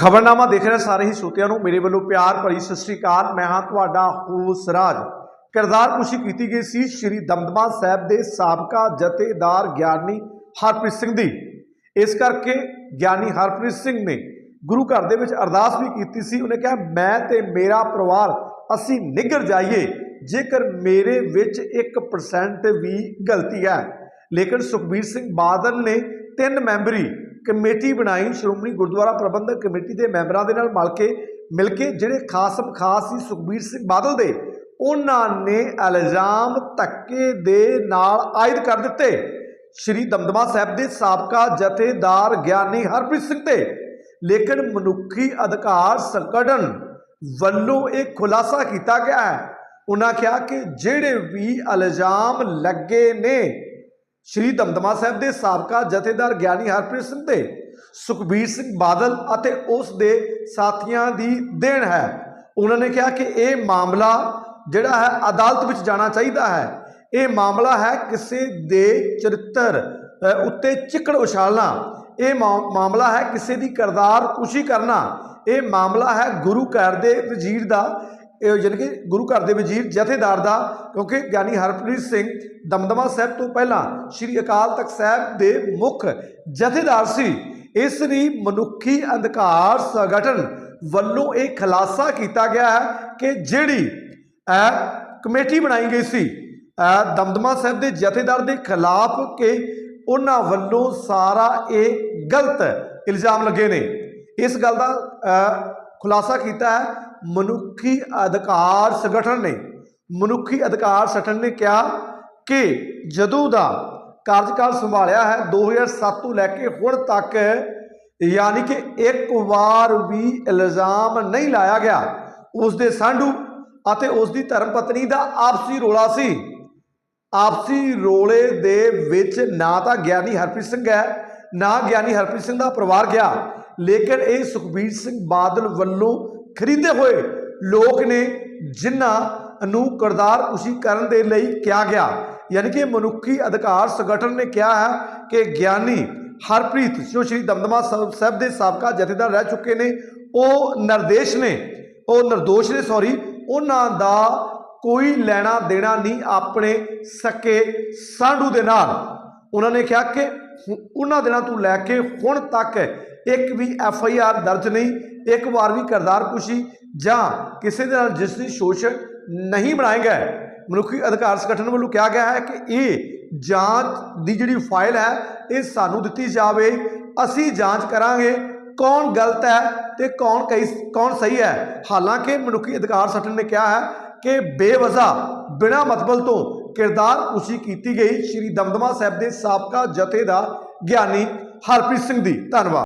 ਖਬਰਨਾਮਾ ਦੇਖ ਰਹੇ ਸਾਰੇ ਹੀ ਸਰੋਤਿਆਂ ਨੂੰ, ਮੇਰੇ ਵੱਲੋਂ ਪਿਆਰ ਭਰੀ ਸਤਿ ਸ੍ਰੀ ਅਕਾਲ। ਮੈਂ ਹਾਂ ਤੁਹਾਡਾ ਹੋਸ ਰਾਜ। ਕਿਰਦਾਰ ਕੁਸ਼ੀ ਕੀਤੀ ਗਈ ਸੀ ਸ਼੍ਰੀ ਦਮਦਮਾ ਸਾਹਿਬ ਦੇ ਸਾਬਕਾ ਜਥੇਦਾਰ ਗਿਆਨੀ ਹਰਪ੍ਰੀਤ ਸਿੰਘ ਦੀ। ਇਸ ਕਰਕੇ ਗਿਆਨੀ ਹਰਪ੍ਰੀਤ ਸਿੰਘ ਨੇ ਗੁਰੂ ਘਰ ਦੇ ਵਿੱਚ ਅਰਦਾਸ ਵੀ ਕੀਤੀ ਸੀ। ਉਹਨੇ ਕਿਹਾ, ਮੈਂ ਤੇ ਮੇਰਾ ਪਰਿਵਾਰ, ਅਸੀਂ ਨਿੱਘਰ ਜਾਈਏ, ਜੇਕਰ ਮੇਰੇ ਵਿੱਚ 1% ਵੀ ਗਲਤੀ ਹੈ। ਲੇਕਿਨ ਸੁਖਬੀਰ ਸਿੰਘ ਬਾਦਲ ਨੇ ਤਿੰਨ ਮੈਂਬਰੀ ਕਮੇਟੀ ਬਣਾਈ, ਸ਼੍ਰੋਮਣੀ ਗੁਰਦੁਆਰਾ ਪ੍ਰਬੰਧਕ ਕਮੇਟੀ ਦੇ ਮੈਂਬਰਾਂ ਦੇ ਨਾਲ ਮਿਲ ਕੇ ਮਿਲ ਕੇ ਜਿਹੜੇ ਖਾਸਮ ਖਾਸ ਸੀ ਸੁਖਬੀਰ ਸਿੰਘ ਬਾਦਲ ਦੇ, ਉਹਨਾਂ ਨੇ ਇਲਜ਼ਾਮ ਧੱਕੇ ਦੇ ਨਾਲ ਆਇਦ ਕਰ ਦਿੱਤੇ। ਸ਼੍ਰੀ ਦਮਦਮਾ ਸਾਹਿਬ ਦੇ ਸਾਬਕਾ ਜਥੇਦਾਰ ਗਿਆਨੀ ਹਰਪ੍ਰੀਤ ਸਿੰਘ ਤੇ ਲੇਕਿਨ ਮਨੁੱਖੀ ਅਧਿਕਾਰ ਸੰਗਠਨ ਵੱਲੋਂ ਇਹ ਖੁਲਾਸਾ ਕੀਤਾ ਗਿਆ ਹੈ। ਉਹਨਾਂ ਕਿਹਾ ਕਿ ਜਿਹੜੇ ਵੀ ਇਲਜ਼ਾਮ ਲੱਗੇ ਨੇ ਸ਼੍ਰੀ ਦਮਦਮਾ ਸਾਹਿਬ ਦੇ ਸਾਬਕਾ ਜਥੇਦਾਰ ਗਿਆਨੀ ਹਰਪ੍ਰੀਤ ਸਿੰਘ ਤੇ ਸੁਖਬੀਰ ਸਿੰਘ ਬਾਦਲ ਅਤੇ ਉਸ ਦੇ ਸਾਥੀਆਂ ਦੀ ਦੇਣ ਹੈ। ਉਹਨਾਂ ਨੇ ਕਿਹਾ ਕਿ ਇਹ ਮਾਮਲਾ ਜਿਹੜਾ ਹੈ, ਅਦਾਲਤ ਵਿੱਚ ਜਾਣਾ ਚਾਹੀਦਾ ਹੈ। ਇਹ ਮਾਮਲਾ ਹੈ ਕਿਸੇ ਦੇ ਚਰਿੱਤਰ ਉੱਤੇ ਚਿੱਕੜ ਉਛਾਲਣਾ। ਇਹ ਮਾ- ਮਾਮਲਾ ਹੈ ਕਿਸੇ ਦੀ ਕਰਦਾਰ ਕੁਸ਼ੀ ਕਰਨਾ। ਇਹ ਮਾਮਲਾ ਹੈ ਗੁਰੂ ਘਰ ਦੇ ਵਜ਼ੀਰ ਦਾ। ਇਹ ਯਾਨੀ ਕਿ ਗੁਰੂ ਘਰ ਦੇ ਵਜ਼ੀਰ ਜਥੇਦਾਰ ਦਾ, ਕਿਉਂਕਿ ਗਿਆਨੀ ਹਰਪ੍ਰੀਤ ਸਿੰਘ ਦਮਦਮਾ ਸਾਹਿਬ ਤੋਂ ਪਹਿਲਾਂ ਸ੍ਰੀ ਅਕਾਲ ਤਖਤ ਸਾਹਿਬ ਦੇ ਮੁੱਖ ਜਥੇਦਾਰ ਸੀ। ਇਸ ਲਈ ਮਨੁੱਖੀ ਅਧਿਕਾਰ ਸੰਗਠਨ ਵੱਲੋਂ ਇਹ ਖੁਲਾਸਾ ਕੀਤਾ ਗਿਆ ਹੈ ਕਿ ਜਿਹੜੀ ਕਮੇਟੀ ਬਣਾਈ ਗਈ ਸੀ ਦਮਦਮਾ ਸਾਹਿਬ ਦੇ ਜਥੇਦਾਰ ਦੇ ਖਿਲਾਫ ਕਿ ਉਹਨਾਂ ਵੱਲੋਂ ਸਾਰਾ ਇਹ ਗਲਤ ਇਲਜ਼ਾਮ ਲੱਗੇ ਨੇ। ਇਸ ਗੱਲ ਦਾ ਖੁਲਾਸਾ ਕੀਤਾ ਹੈ, ਮਨੁੱਖੀ ਅਧਿਕਾਰ ਸੰਗਠਨ ਨੇ, ਮਨੁੱਖੀ ਅਧਿਕਾਰ ਸੰਗਠਨ ਨੇ ਕਿਹਾ ਕਿ ਜਦੋਂ ਦਾ ਕਾਰਜਕਾਲ ਸੰਭਾਲਿਆ ਹੈ 2007 ਤੋਂ ਲੈ ਕੇ ਹੁਣ ਤੱਕ, ਯਾਨੀ ਕਿ ਇੱਕ ਵਾਰ ਵੀ ਇਲਜ਼ਾਮ ਨਹੀਂ ਲਾਇਆ ਗਿਆ। ਉਸ ਦੇ ਸਾਂਢੂ ਅਤੇ ਉਸ ਦੀ ਧਰਮ ਪਤਨੀ ਦਾ ਆਪਸੀ ਰੋਲਾ ਸੀ। ਆਪਸੀ ਰੋਲੇ ਦੇ ਵਿੱਚ ਨਾ ਤਾਂ ਗਿਆਨੀ ਹਰਪ੍ਰੀਤ ਸਿੰਘ ਹੈ, ਨਾ ਗਿਆਨੀ ਹਰਪ੍ਰੀਤ ਸਿੰਘ ਦਾ ਪਰਿਵਾਰ ਗਿਆ। ਲੇਕਿਨ ਇਹ ਸੁਖਬੀਰ ਸਿੰਘ ਬਾਦਲ ਵੱਲੋਂ ਖਰੀਦੇ ਹੋਏ ਲੋਕ ਨੇ ਜਿਨ੍ਹਾਂ ਨੂੰ ਕਰਦਾਰ ਕੁਸ਼ੀ ਕਰਨ ਦੇ ਲਈ ਕਿਹਾ ਗਿਆ, ਯਾਨੀ ਕਿ ਮਨੁੱਖੀ ਅਧਿਕਾਰ ਸੰਗਠਨ ਨੇ ਕਿਹਾ ਹੈ ਕਿ ਗਿਆਨੀ ਹਰਪ੍ਰੀਤ, ਜੋ ਸ਼੍ਰੀ ਦਮਦਮਾ ਸਾਹਿਬ ਦੇ ਸਾਬਕਾ ਜਥੇਦਾਰ ਰਹਿ ਚੁੱਕੇ ਨੇ, ਉਹ ਨਿਰਦੇਸ਼ ਨੇ, ਉਹ ਨਿਰਦੋਸ਼ ਨੇ ਸੌਰੀ ਉਹਨਾਂ ਦਾ ਕੋਈ ਲੈਣਾ ਦੇਣਾ ਨਹੀਂ ਆਪਣੇ ਸਕੇ ਸਾਂਢੂ ਦੇ ਨਾਲ। ਉਹਨਾਂ ਨੇ ਕਿਹਾ ਕਿ ਉਹਨਾਂ ਦਿਨਾਂ ਤੋਂ ਲੈ ਕੇ ਹੁਣ ਤੱਕ ਇੱਕ ਵੀ ਐਫ ਆਈ ਆਰ ਦਰਜ ਨਹੀਂ, ਇੱਕ ਵਾਰ ਵੀ ਕਰਦਾਰ ਕੁਸ਼ੀ ਜਾਂ ਕਿਸੇ ਦੇ ਨਾਲ ਜਿਸਦੀ ਸ਼ੋਸ਼ਣ ਨਹੀਂ ਬਣਾਏ ਗਏ। ਮਨੁੱਖੀ ਅਧਿਕਾਰ ਸੰਗਠਨ ਵੱਲੋਂ ਕਿਹਾ ਗਿਆ ਹੈ ਕਿ ਇਹ ਜਾਂਚ ਦੀ ਜਿਹੜੀ ਫਾਈਲ ਹੈ, ਇਹ ਸਾਨੂੰ ਦਿੱਤੀ ਜਾਵੇ। ਅਸੀਂ ਜਾਂਚ ਕਰਾਂਗੇ ਕੌਣ ਗਲਤ ਹੈ ਤੇ ਕੌਣ ਕਈ, ਕੌਣ ਸਹੀ ਹੈ। ਹਾਲਾਂਕਿ ਮਨੁੱਖੀ ਅਧਿਕਾਰ ਸੰਗਠਨ ਨੇ ਕਿਹਾ ਹੈ ਕਿ ਬੇਵਜ਼ਾ ਬਿਨਾਂ ਮਤਲਬ ਤੋਂ ਕਿਰਦਾਰ ਕੁਸ਼ੀ ਕੀਤੀ ਗਈ। ਸ਼੍ਰੀ ਦਮਦਮਾ ਸਾਹਿਬ ਦੇ ਸਾਬਕਾ ਜਥੇਦਾਰ ਗਿਆਨੀ ਹਰਪ੍ਰੀਤ ਸਿੰਘ ਦੀ। ਧੰਨਵਾਦ।